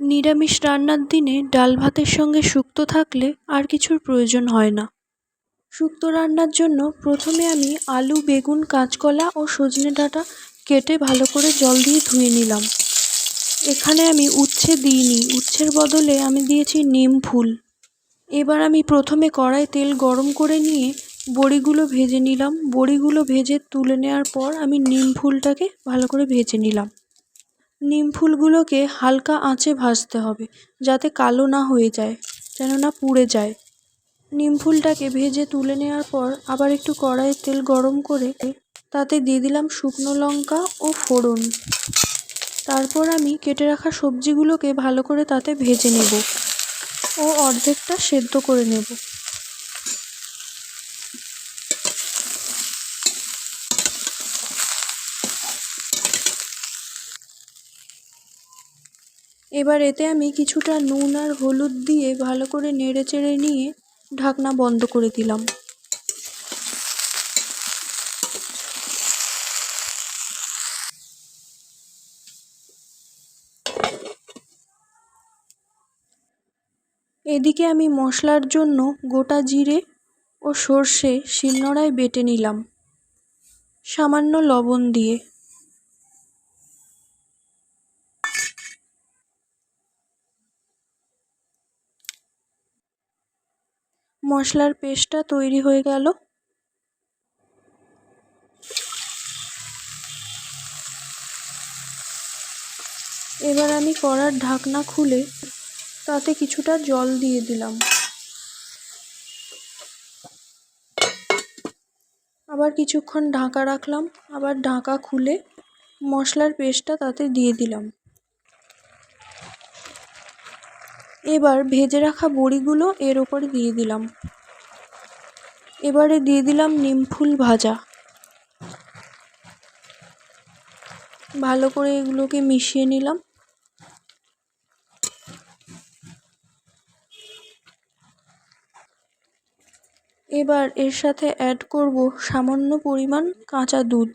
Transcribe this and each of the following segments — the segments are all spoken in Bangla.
নিরামিষ রান্নার দিনে ডাল ভাতের সঙ্গে শুক্তো থাকলে আর কিছুর প্রয়োজন হয় না। শুক্তো রান্নার জন্য প্রথমে আমি আলু, বেগুন, কাঁচকলা ও সজনে ডাঁটা কেটে ভালো করে জল দিয়ে ধুয়ে নিলাম। এখানে আমি উচ্ছে দিইনি, উচ্ছের বদলে আমি দিয়েছি নিম ফুল। এবার আমি প্রথমে কড়াই তেল গরম করে নিয়ে বড়িগুলো ভেজে নিলাম। বড়িগুলো ভেজে তুলে নেওয়ার পর আমি নিম ফুলটাকে ভালো করে ভেজে নিলাম। নিম ফুলগুলোকে হালকা আঁচে ভাজতে হবে, যাতে কালো না হয়ে যায়, যেন না পুড়ে যায়। নিম ফুলটাকে ভেজে তুলে নেওয়ার পর আবার একটু কড়াইয়ে তেল গরম করে তাতে দিয়ে দিলাম শুকনো লঙ্কা ও ফোড়ন। তারপর আমি কেটে রাখা সবজিগুলোকে ভালো করে তাতে ভেজে নেব ও অর্ধেকটা সেদ্ধ করে নেব। এবার এতে আমি কিছুটা নুন আর হলুদ দিয়ে ভালো করে নেড়ে চেড়ে নিয়ে ঢাকনা বন্ধ করে দিলাম। এদিকে আমি মশলার জন্য গোটা জিরে ও সর্ষে শিলনোড়ায় বেটে নিলাম। সামান্য লবণ দিয়ে। মশলার পেস্টটা তৈরি হয়ে গেল। এবার আমি কড়ার ঢাকনা খুলে তাতে কিছুটা জল দিয়ে দিলাম। আবার কিছুক্ষণ ঢাকা রাখলাম, আবার ঢাকা খুলে মশলার পেস্টটা তাতে দিয়ে দিলাম। এবার ভেজে রাখা বড়িগুলো এর ওপরে দিয়ে দিলাম। এবারে দিয়ে দিলাম নিমফুল ভাজা। ভালো করে এগুলোকে মিশিয়ে নিলাম। এবার এর সাথে অ্যাড করব সামান্য পরিমাণ কাঁচা দুধ।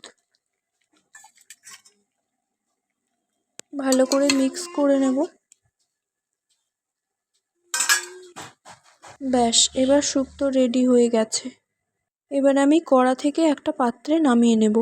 ভালো করে মিক্স করে নেব। ব্যাস এবার শুক্তো রেডি হয়ে গেছে। এবার আমি কড়া থেকে একটা পাত্রে নামিয়ে নেব।